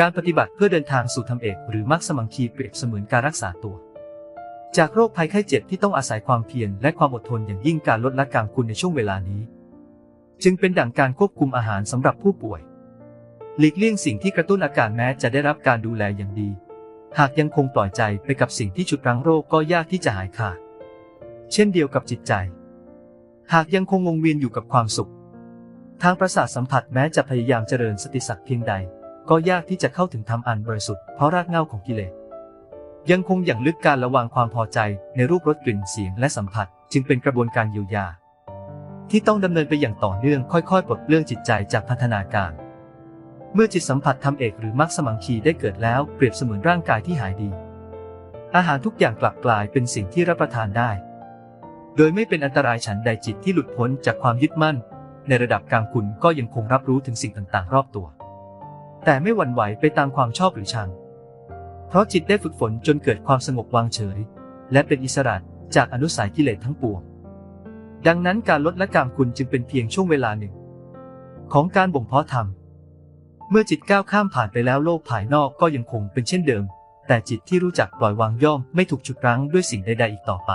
การปฏิบัติเพื่อเดินทางสู่ธรรมเอกหรือมรรคสมังคีเปรียบเสมือนการรักษาตัว จากโรคภัยไข้เจ็บที่ต้องอาศัยความเพียรและความอดทนอย่างยิ่งการลดละกามคุณในช่วงเวลานี้ จึงเป็นดั่งการควบคุมอาหารสำหรับผู้ป่วย หลีกเลี่ยงสิ่งที่กระตุ้นอาการแม้จะได้รับการดูแลอย่างดี หากยังคงปล่อยใจไปกับสิ่งที่ฉุดรั้งโรคก็ยากที่จะหายขาด เช่นเดียวกับจิตใจ หากยังคงวงเวียนอยู่กับความสุข ทางประสาทสัมผัสแม้จะพยายามเจริญสติสักเพียงใด ก็ยากที่จะเข้าถึงธรรมอันบริสุทธิ์เพราะรากเหง้าของกิเลสยังคงอย่างลึกการระวางความพอใจในรูปรสกลิ่นเสียงและสัมผัส จึงเป็นกระบวนการเยียวยา ที่ต้องดำเนินไปอย่างต่อเนื่องค่อยๆปลดเปลื้องจิตใจจากพันธนาการ เมื่อจิตสัมผัสทำเอกหรือมรรคสมังคีได้เกิดแล้วเปรียบเสมือนร่างกายที่หายดี อาหารทุกอย่างกลับกลายเป็นสิ่งที่รับประทานได้ โดยไม่เป็นอันตรายฉันใดจิตที่หลุดพ้นจากความยึดมั่น ในระดับกลางคุณก็ยังคงรับรู้ถึงสิ่งต่างๆ รอบตัว แต่ไม่หวั่นไหวไปตามความชอบหรือชัง เพราะจิตได้ฝึกฝนจนเกิดความสงบวางเฉย และเป็นอิสระจากอนุสัยกิเลสทั้งปวง ดังนั้นการลดละกามคุณจึงเป็นเพียงช่วงเวลาหนึ่ง ของการบ่มเพาะธรรม เมื่อจิตก้าวข้ามผ่านไปแล้วโลกภายนอกก็ยังคงเป็นเช่นเดิม แต่จิตที่รู้จักปล่อยวางย่อมไม่ถูกฉุดรั้งด้วยสิ่งใดๆอีกต่อไป